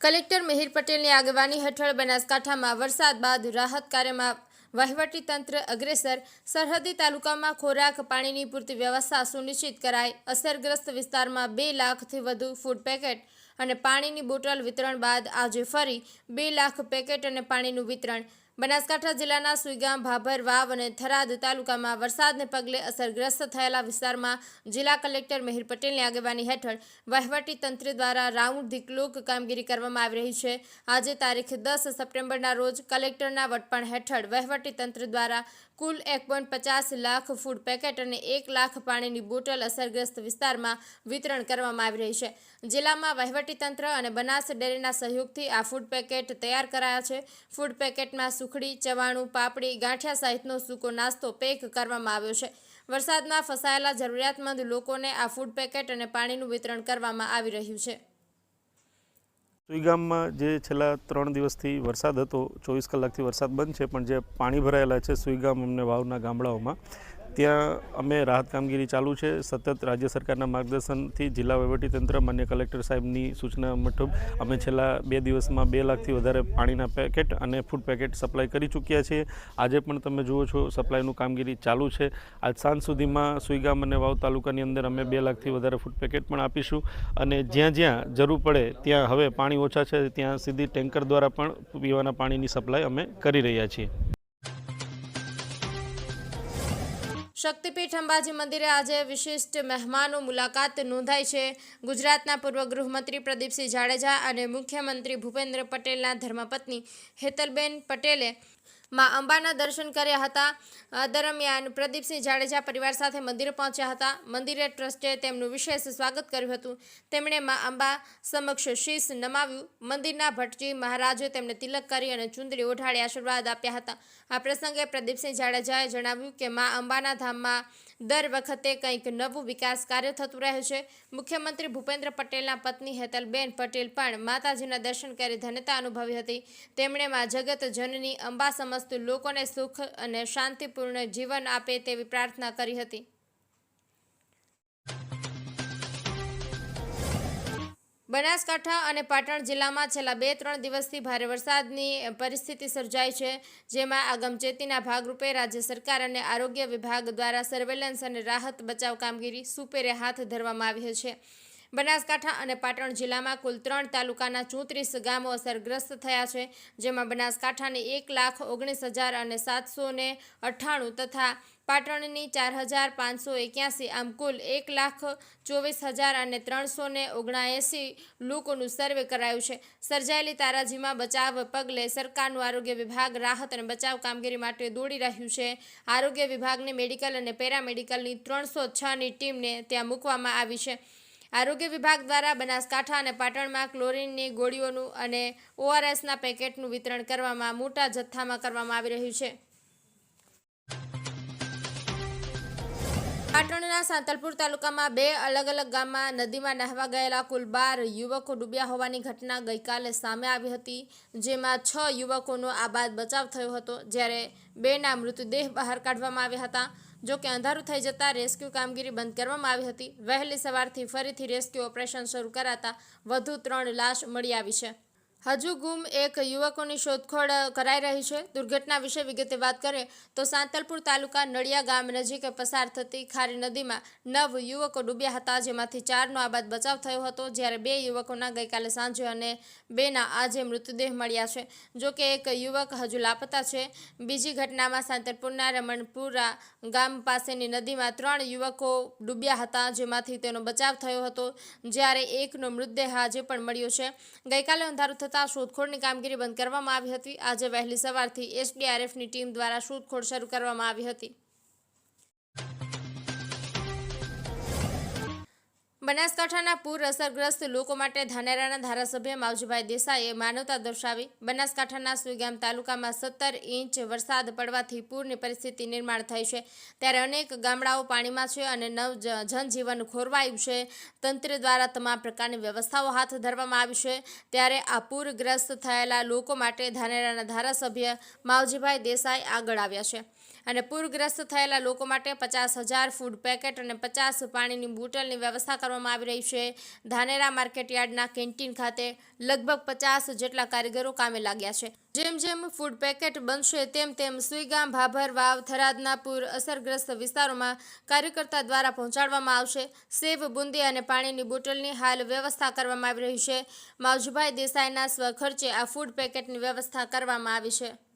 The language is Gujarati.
કલેક્ટર મિહિર પટેલની આગેવાની હેઠળ બનાસકાંઠામાં વરસાદ બાદ રાહત કાર્યમાં વહીવટી તંત્ર અગ્રેસર સરહદી તાલુકામાં ખોરાક પાણીની પૂરતી વ્યવસ્થા સુનિશ્ચિત કરાય અસરગ્રસ્ત વિસ્તારમાં બે લાખથી વધુ ફૂડ પેકેટ અને પાણીની બોટલ વિતરણ બાદ આજે ફરી બે લાખ પેકેટ અને પાણીનું વિતરણ બનાસકાંઠા જિલ્લાના સુઈગામ, ભાભર, વાવ અને થરાદ તાલુકામાં વરસાદને પગલે અસરગ્રસ્ત થયેલા વિસ્તારમાં જિલ્લા કલેક્ટર મિહિર પટેલની આગેવાની હેઠળ વહીવટી તંત્ર દ્વારા રાઉન્ડ ધી કામગીરી કરવામાં આવી રહી છે. આજે તારીખ દસ સપ્ટેમ્બરના રોજ કલેક્ટરના વટપણ હેઠળ વહીવટી તંત્ર દ્વારા કુલ એક પોઈન્ટ પચાસ લાખ ફૂડ પેકેટ અને એક લાખ પાણીની બોટલ અસરગ્રસ્ત વિસ્તારમાં વિતરણ કરવામાં આવી રહી છે. જિલ્લામાં વહીવટી તંત્ર અને બનાસ ડેરીના સહયોગથી આ ફૂડ પેકેટ તૈયાર કરાયા છે. ફૂડ પેકેટમાં સુખડી, ચવાણું, પાપડી, ગાંઠિયા સહિતનો સૂકો નાસ્તો પેક કરવામાં આવ્યો છે. વરસાદમાં ફસાયેલા જરૂરિયાતમંદ લોકોને આ ફૂડ પેકેટ અને પાણીનું વિતરણ કરવામાં આવી રહ્યું છે. સુઈગામમાં જે છેલ્લા ત્રણ દિવસથી વરસાદ હતો, ચોવીસ કલાકથી વરસાદ બંધ છે, પણ જે પાણી ભરાયેલા છે સુઈગામ અમને વાવના ગામડાઓમાં ત્યાં અમે રાહત કામગીરી ચાલુ છે. સતત રાજ્ય સરકારના માર્ગદર્શનથી જિલ્લા વહીવટીતંત્ર, માન્ય કલેક્ટર સાહેબની સૂચના મુજબ અમે છેલ્લા બે દિવસમાં બે લાખથી વધારે પાણીના પેકેટ અને ફૂડ પેકેટ સપ્લાય કરી ચૂક્યા છીએ. આજે પણ તમે જુઓ છો, સપ્લાયનું કામગીરી ચાલુ છે. આજ સાંજ સુધીમાં સુઈગામ અને વાવ તાલુકાની અંદર અમે બે લાખથી વધારે ફૂડ પેકેટ પણ આપીશું અને જ્યાં જ્યાં જરૂર પડે ત્યાં હવે પાણી ઓછા છે, ત્યાં સીધી ટેન્કર દ્વારા પણ પીવાના પાણીની સપ્લાય અમે કરી રહ્યા છીએ. શક્તિપીઠ અંબાજી મંદિરે આજે વિશિષ્ટ મહેમાનો મુલાકાત નોંધાઈ છે. ગુજરાતના પૂર્વ ગૃહમંત્રી પ્રદીપસિંહ જાડેજા અને મુખ્યમંત્રી ભૂપેન્દ્ર પટેલના ધર્મપત્ની હેતલબેન પટેલે માં અંબાના દર્શન કર્યા હતા. દરમિયાન પ્રદીપસિંહ જાડેજા પરિવાર સાથે મંદિરે પહોંચ્યા હતા. મંદિરે ટ્રસ્ટે તેમનું વિશેષ સ્વાગત કર્યું હતું. તેમણે માં અંબા સમક્ષ શીશ નમાવ્યું. મંદિરના ભટજી મહારાજે તેમને તિલક કરી અને ચુંદડી ઓઢાડી આશીર્વાદ આપ્યા હતા. આ પ્રસંગે પ્રદીપસિંહ જાડેજાએ જણાવ્યું કે માં અંબાના ધામમાં દર વખતે કંઈક નવું વિકાસ કાર્ય થતું રહે છે. મુખ્યમંત્રી ભૂપેન્દ્ર પટેલના પત્ની હેતલબેન પટેલ પણ માતાજીના દર્શન કરી ધન્યતા અનુભવી હતી. તેમણે માં જગત જનની અંબા સમસ્ત લોકોને સુખ અને શાંતિપૂર્ણ જીવન આપે તેવી પ્રાર્થના કરી હતી. બનાસકાંઠા અને પાટણ જિલ્લામાં છેલ્લા બે ત્રણ દિવસથી ભારે વરસાદની પરિસ્થિતિ સર્જાઈ છે, જેમાં આગમચેતીના ભાગરૂપે રાજ્ય સરકાર અને આરોગ્ય વિભાગ દ્વારા સર્વેલન્સ અને રાહત બચાવ કામગીરી સુપેરે હાથ ધરવામાં આવી છે. બનાસકાંઠા અને પાટણ જિલ્લામાં કુલ ત્રણ તાલુકાના ચોત્રીસ ગામો અસરગ્રસ્ત થયા છે, જેમાં બનાસકાંઠાની એક લાખ ઓગણીસ હજાર અને સાતસો ને અઠ્ઠાણું તથા પાટણની ચાર હજાર પાંચસો એક્યાસી, આમ કુલ એક લાખ ચોવીસ હજાર અને ત્રણસો ને ઓગણાએંસી લોકોનું સર્વે કરાયું છે. સર્જાયેલી તારાજીમાં બચાવ પગલે સરકારનું આરોગ્ય વિભાગ રાહત અને બચાવ કામગીરી માટે દોડી રહ્યું છે. આરોગ્ય વિભાગની મેડિકલ અને પેરામેડિકલની ત્રણસો છની ટીમને ત્યાં મૂકવામાં આવી છે. આરોગ્ય વિભાગ દ્વારા બનાસકાંઠા અને પાટણમાં ક્લોરીનની ગોળીઓનું અને ઓઆરએસના પેકેટનું વિતરણ કરવામાં મોટા જથ્થામાં કરવામાં આવી રહ્યું છે. પાટણના સાંતલપુર તાલુકામાં બે અલગ અલગ ગામમાં નદીમાં નહાવા ગયેલા કુલ બાર યુવકો ડૂબ્યા હોવાની ઘટના ગઈકાલે સામે આવી હતી, જેમાં છ યુવકોનો આ બાદ બચાવ થયો હતો. જ્યારે બેના મૃતદેહ બહાર કાઢવામાં આવ્યા હતા. જો કે અંધારું થઈ જતાં રેસ્ક્યુ કામગીરી બંધ કરવામાં આવી હતી. વહેલી સવારથી ફરીથી રેસ્ક્યુ ઓપરેશન શરૂ કરાતા વધુ ત્રણ લાશ મળી આવી છે. હજુ ગુમ એક યુવકોની શોધખોળ કરાઈ રહી છે. દુર્ઘટના વિશે વિગતે વાત કરીએ તો સાંતલપુર તાલુકા નડિયા ગામ નજીક પસાર થતી ખારી નદીમાં નવ યુવકો ડૂબ્યા હતા, જેમાંથી ચારનો આબાદ બચાવ થયો હતો, જ્યારે બે યુવકોના ગઈકાલે સાંજે અને બેના આજે મૃતદેહ મળ્યા છે. જો કે એક યુવક હજુ લાપતા છે. બીજી ઘટનામાં સાંતલપુરના રમણપુરા ગામ પાસેની નદીમાં ત્રણ યુવકો ડૂબ્યા હતા, જેમાંથી તેનો બચાવ થયો હતો, જ્યારે એકનો મૃતદેહ આજે પણ મળ્યો છે. ગઈકાલે અંધારું થતાં શોધખોળની કામગીરી બંધ કરવામાં આવી હતી. આજે વહેલી સવારથી એસડીઆરએફની ટીમ દ્વારા શોધખોળ શરૂ કરવામાં આવી હતી. બનાસકાંઠાના પૂર અસરગ્રસ્ત લોકો માટે ધાનેરાના ધારાસભ્ય માવજીભાઈ દેસાઈએ માનવતા દર્શાવી. બનાસકાંઠાના સુઈગામ તાલુકામાં સત્તર ઇંચ વરસાદ પડવાથી પૂરની પરિસ્થિતિ નિર્માણ થઈ છે. ત્યારે અનેક ગામડાઓ પાણીમાં છે અને નવ જનજીવન ખોરવાયું છે. તંત્ર દ્વારા તમામ પ્રકારની વ્યવસ્થાઓ હાથ ધરવામાં આવી છે. ત્યારે આ પૂરગ્રસ્ત થયેલા લોકો માટે ધાનેરાના ધારાસભ્ય માવજીભાઈ દેસાઈ આગળ આવ્યા છે. અને પૂરગ્રસ્ત થયેલા લોકો માટે પચાસ હજાર ફૂડ પેકેટ અને પચાસ પાણીની બોટલની વ્યવસ્થા કરવામાં કરવામાં આવી રહી છે. ધાનેરા માર્કેટયાર્ડના કેન્ટીન ખાતે લગભગ પચાસ જેટલા કારીગરો કામે લાગ્યા છે. જેમ જેમ ફૂડ પેકેટ બનશે તેમ તેમ સુઈગામ ભાભર, વાવ થરાદના પૂર અસરગ્રસ્ત વિસ્તારોમાં કાર્યકર્તા દ્વારા પહોંચાડવામાં આવશે. સેવ, બુંદી અને પાણીની બોટલની હાલ વ્યવસ્થા કરવામાં આવી રહી છે. માવજીભાઈ દેસાઈના સ્વખર્ચે આ ફૂડ પેકેટની વ્યવસ્થા કરવામાં આવી છે.